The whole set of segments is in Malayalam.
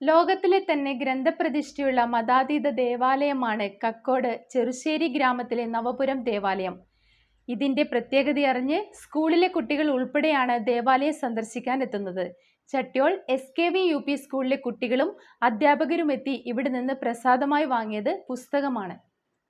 ലോകത്തിലെ തന്നെ ഗ്രന്ഥപ്രതിഷ്ഠയുള്ള മതാതീത ദേവാലയമാണ് കക്കോട് ചെറുശ്ശേരി ഗ്രാമത്തിലെ നവപുരം ദേവാലയം. ഇതിന്റെ പ്രത്യേകതയറിഞ്ഞ് സ്കൂളിലെ കുട്ടികൾ ഉൾപ്പെടെയാണ് ദേവാലയം സന്ദർശിക്കാൻ എത്തുന്നത്. Chattiyol S K V U P സ്കൂളിലെ കുട്ടികളും അധ്യാപകരുമെത്തി ഇവിടെ നിന്ന് പ്രസാദമായി വാങ്ങിയത് പുസ്തകമാണ്.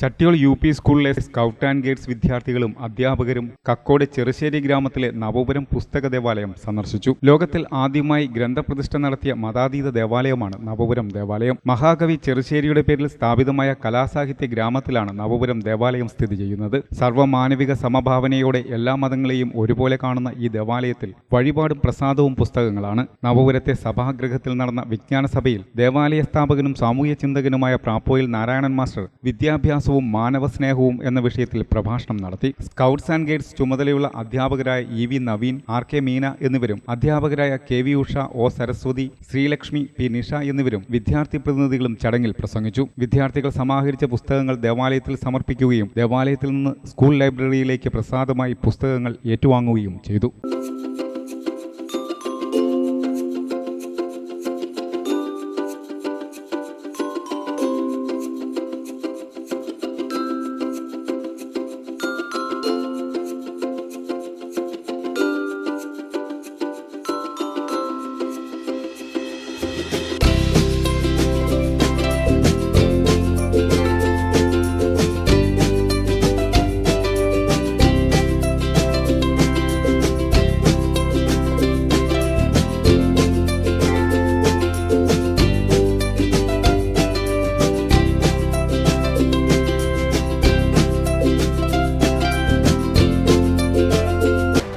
ചട്ടിയോൾ യു പി സ്കൂളിലെ സ്കൗട്ട് ആൻഡ് ഗൈഡ്സ് വിദ്യാർത്ഥികളും അധ്യാപകരും കക്കോട് ചെറുശ്ശേരി ഗ്രാമത്തിലെ നവപുരം പുസ്തക ദേവാലയം സന്ദർശിച്ചു. ലോകത്തിൽ ആദ്യമായി ഗ്രന്ഥപ്രതിഷ്ഠ നടത്തിയ മതാതീത ദേവാലയമാണ് നവപുരം ദേവാലയം. മഹാകവി ചെറുശ്ശേരിയുടെ പേരിൽ സ്ഥാപിതമായ കലാസാഹിത്യ ഗ്രാമത്തിലാണ് നവപുരം ദേവാലയം സ്ഥിതി ചെയ്യുന്നത്. സർവമാനവിക സമഭാവനയോടെ എല്ലാ മതങ്ങളെയും ഒരുപോലെ കാണുന്ന ഈ ദേവാലയത്തിൽ വഴിപാടും പ്രസാദവും പുസ്തകങ്ങളാണ്. നവപുരത്തെ സഭാഗൃഹത്തിൽ നടന്ന വിജ്ഞാന സഭയിൽ ദേവാലയ സ്ഥാപകനും സാമൂഹ്യ ചിന്തകനുമായ പ്രാപ്പോയിൽ നാരായണൻ മാസ്റ്റർ വിദ്യാഭ്യാസവും മാനവസ്നേഹവും എന്ന വിഷയത്തിൽ പ്രഭാഷണം നടത്തി. സ്കൗട്ട്സ് ആൻഡ് ഗൈഡ്സ് ചുമതലയുള്ള അധ്യാപകരായ E V Naveen R K Meena എന്നിവരും അധ്യാപകരായ K V Usha O Saraswathi Sreelakshmi P Nisha എന്നിവരും വിദ്യാർത്ഥി പ്രതിനിധികളും ചടങ്ങിൽ പ്രസംഗിച്ചു. വിദ്യാർത്ഥികൾ സമാഹരിച്ച പുസ്തകങ്ങൾ ദേവാലയത്തിൽ സമർപ്പിക്കുകയും ദേവാലയത്തിൽ നിന്ന് സ്കൂൾ ലൈബ്രറിയിലേക്ക് പ്രസാദമായി പുസ്തകങ്ങൾ ഏറ്റുവാങ്ങുകയും ചെയ്തു.